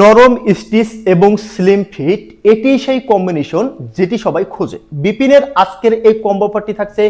নরম স্টিচ এবং slim fit এটি সেই কম্বিনেশন যেটি সবাই খোঁজে। বিপিনের আজকের এই কম্বো পার্টি থাকছে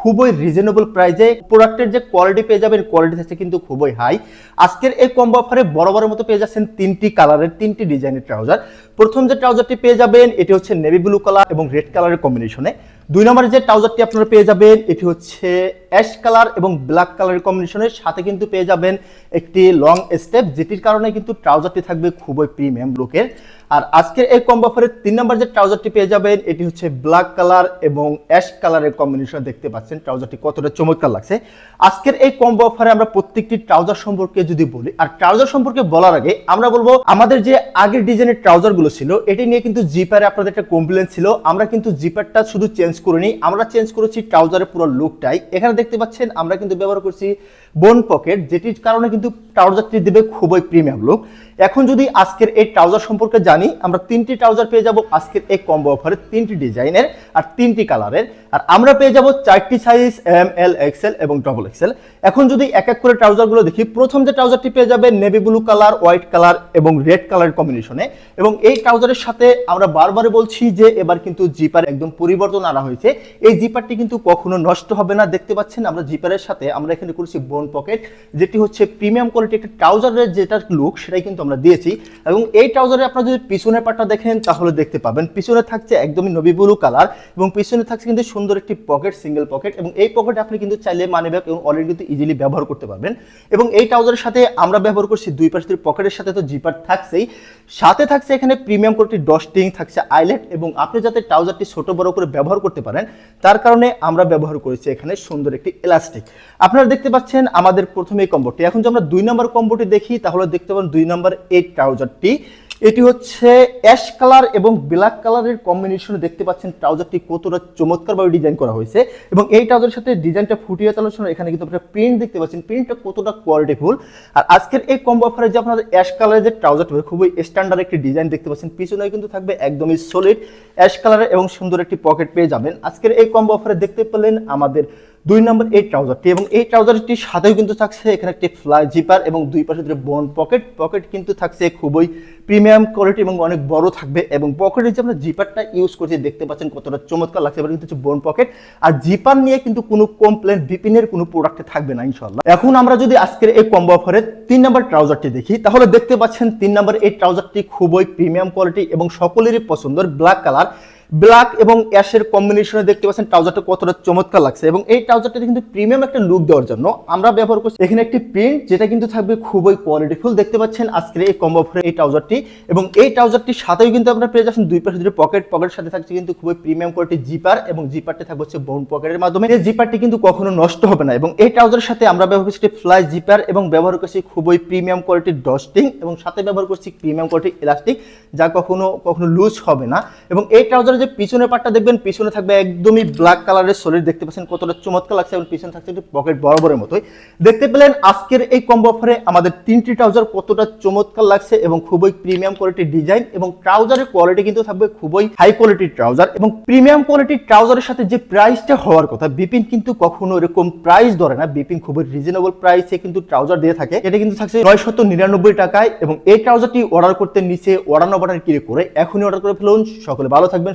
খুবই রিজনেবল প্রাইজে প্রোডাক্টের যে কোয়ালিটি পেয়ে যাবেন কোয়ালিটি থাকছে কিন্তু খুবই হাই আজকের এই কম্বো অফারে বরাবরের মতো পেয়ে যাচ্ছেন তিনটি কালারের তিনটি ডিজাইনের ট্রাউজার প্রথম যে ট্রাউজারটি পেয়ে যাবেন, এটি হচ্ছে নেভি ব্লু কালার এবং রেড কালারের কম্বিনেশনে দুই নম্বরে যে ট্রাউজারটি আপনারা পেয়ে যাবেন, এটি হচ্ছে অ্যাশ কালার এবং ব্ল্যাক কালারের কম্বিনেশনের সাথে কিন্তু পেয়ে যাবেন একটি লং স্টেপ যেটির কারণে কিন্তু ট্রাউজারটি থাকবে খুবই প্রিমিয়াম লুকের আর আজকের এই কম্বো অফারে তিন নম্বর যে ট্রাউজারটি পেয়ে যাবেন, এটি হচ্ছে ব্ল্যাক কালার এবং অ্যাশ কালারের কম্বিনেশন দেখতে পাচ্ছেন। ট্রাউজারটি কতটা চমৎকার লাগছে। আজকের এই কম্বো অফারে আমরা প্রত্যেকটি ট্রাউজার সম্পর্কে যদি বলি, আর ট্রাউজার সম্পর্কে বলার আগে আমরা বলব, আমাদের যে আগের ডিজাইনের ট্রাউজারগুলো ছিল, এটি নিয়ে কিন্তু জিপারে আপনাদের একটা কমপ্লেন ছিল। আমরা কিন্তু জিপারটা শুধু চেঞ্জ করিনি, আমরা চেঞ্জ করেছি ট্রাউজারের পুরো লুকটাই এখানে দেখতে পাচ্ছেন, আমরা কিন্তু ব্যবহার করছি বোন পকেট যেটির কারণে কিন্তু ট্রাউজারটি দেবে খুবই প্রিমিয়াম লুক এখন যদি আজকের এই ট্রাউজার সম্পর্কে জানি, আমরা তিনটি ট্রাউজার পেয়ে যাব আজকের এই কম্বো অফারে তিনটি ডিজাইনের আর তিনটি কালারের আর আমরা পেয়ে যাব চারটি সাইজ এম এল এক্সেল এবং ডবল এক্সেল এখন যদি এক এক করে ট্রাউজারগুলো দেখি, প্রথম যে ট্রাউজারটি পেয়ে যাবে navy blue colour white colour এবং রেড কালার কম্বিনেশনে এবং এই ট্রাউজারের সাথে আমরা বারবার বলছি যে, এবার কিন্তু জিপার একদম পরিবর্তন আনা হয়েছে। এই জিপারটি কিন্তু কখনো নষ্ট হবে না, দেখতে পাচ্ছেন আমরা জিপারের সাথে, আমরা এখানে করেছি বোন পকেট যেটি হচ্ছে প্রিমিয়াম কোয়ালিটি একটা ট্রাউজারের যেটা লুক সেটাই কিন্তু আমরা দিয়েছি। এবং এই ট্রাউজারে আপনারা যদি পিছনের পাটটা দেখেন, তাহলে দেখতে পাবেন, পিছনে থাকছে একদমই নবী ব্লু কালার এবং পিছনে থাকছে কিন্তু সুন্দর একটি পকেট সিঙ্গেল পকেট এবং এই পকেটে আপনি কিন্তু চাইলে মানি ব্যাগ এবং অলরেডি কিন্তু ইজিলি ব্যবহার করতে পারবেন। এবং এই ট্রাউজারের সাথে আমরা ব্যবহার করছি দুই পাশে পকেটের সাথে তো জিপার থাকছেই। সাথে থাকছে এখানে প্রিমিয়াম কোয়ালিটি ডস্টিং থাকছে আইলেট এবং আপনি যাতে ট্রাউজারটি ছোট বড় করে ব্যবহার করতে পারেন, তার কারণে আমরা ব্যবহার করেছি এখানে সুন্দর একটি এলাস্টিক আপনারা দেখতে পাচ্ছেন আমাদের প্রথমে কম্বোটি। এখন যদি আমরা দুই নম্বর কম্বোটি দেখি, তাহলে দেখতে পাবেন দুই নম্বর এই ট্রাউজারটি। এটি হচ্ছে অ্যাশ কালার এবং ব্ল্যাক কালারের কম্বিনেশনে দেখতে পাচ্ছেন ট্রাউজারটি কতটা চমৎকারভাবে ডিজাইন করা হয়েছে। এবং এই ট্রাউজারের সাথে ডিজাইনটা ফুটিয়ে চালানোর এখানে কিন্তু আপনারা প্রিন্ট দেখতে পাচ্ছেন। প্রিন্টটা কতটা কোয়ালিটিফুল আর আজকের এই কম্বো অফারে যে আপনাদের অ্যাশ কালারের যে ট্রাউজারটি খুবই স্ট্যান্ডার্ড একটি ডিজাইন দেখতে পাচ্ছেন। পিছনে কিন্তু থাকবে একদমই সলিড অ্যাশ কালারের এবং সুন্দর একটি পকেট পেয়ে যাবেন। আজকের এই কম্বো অফারে দেখতে পেলেন আমাদের দুই নম্বর এই ট্রাউজারটি এবং এই ট্রাউজারটির সাথেও কিন্তু থাকছে এখানে একটি ফ্লাই জিপার এবং দুই পাশে ধরে বন পকেট পকেট কিন্তু থাকছে খুবই প্রিমিয়াম কোয়ালিটি এবং অনেক বড় থাকবে এবং পকেটের যে আমরা জিপারটা ইউজ করছি, দেখতে পাচ্ছেন কতটা চমৎকার লাগছে। এবার কিন্তু হচ্ছে বোন পকেট আর জিপার নিয়ে কিন্তু কোনো কমপ্লেন বিপিনের কোনো প্রোডাক্টে থাকবে না ইনশাল্লাহ এখন আমরা যদি আজকের এই কম্বো অফারে তিন নম্বর ট্রাউজারটি দেখি, তাহলে দেখতে পাচ্ছেন তিন নম্বর এই ট্রাউজারটি খুবই প্রিমিয়াম কোয়ালিটি এবং সকলেরই পছন্দের ব্ল্যাক কালার ব্ল্যাক এবং অ্যাশের কম্বিনেশনে দেখতে পাচ্ছেন ট্রাউজারটা কতটা চমৎকার লাগছে এবং এই ট্রাউজারটা কিন্তু প্রিমিয়াম একটা লুক দেওয়ার জন্য আমরা ব্যবহার করছি এখানে একটি প্রিন্ট যেটা কিন্তু থাকবে খুবই কোয়ালিটিফুল দেখতে পাচ্ছেন আজকের এই কম্বো অফারে এই ট্রাউজারটি এবং এই ট্রাউজারটির সাথেও কিন্তু আপনারা পেয়ে যাচ্ছেন দুই পাশে দুটো পকেট পকেটের সাথে থাকছে কিন্তু খুবই প্রিমিয়াম কোয়ালিটি জিপার এবং জিপারটি থাকবে হচ্ছে বোন পকেটের মাধ্যমে। এই জিপারটি কিন্তু কখনো নষ্ট হবে না এবং এই ট্রাউজারের সাথে আমরা ব্যবহার করছি ফ্লাই জিপার এবং ব্যবহার করছি খুবই প্রিমিয়াম কোয়ালিটির ডস্টিং এবং সাথে ব্যবহার করছি প্রিমিয়াম কোয়ালিটির ইলাস্টিক যা কখনো কখনো লুজ হবে না এবং এই ট্রাউজারের যে পিছনের পার্টটা দেখবেন, পিছনে থাকবে একদমই ব্ল্যাক কালারের সলিড দেখতে পাচ্ছেন, কতটা চমৎকার লাগছে এবং পিছনে থাকছে একটু পকেট বরাবরের মতোই। দেখতে পেলেন আজকের এই কম্বো অফারে আমাদের তিনটি ট্রাউজার কতটা চমৎকার লাগছে এবং খুবই প্রিমিয়াম কোয়ালিটির ডিজাইন এবং ট্রাউজারের কোয়ালিটি কিন্তু থাকবে খুবই হাই কোয়ালিটির ট্রাউজার এবং প্রিমিয়াম কোয়ালিটির ট্রাউজারের সাথে যে প্রাইসটা হওয়ার কথা বিপিন কিন্তু কখনো এরকম প্রাইস ধরে না। বিপিন খুবই রিজনেবল প্রাইসে কিন্তু ট্রাউজার দিয়ে থাকে। এটা কিন্তু থাকছে নয়শত নিরানব্বই টাকায় এবং এই ট্রাউজারটি অর্ডার করতে নিচে অর্ডার বাটন ক্লিক করে এখনই অর্ডার করে ফেলুন। সকলে ভালো থাকবেন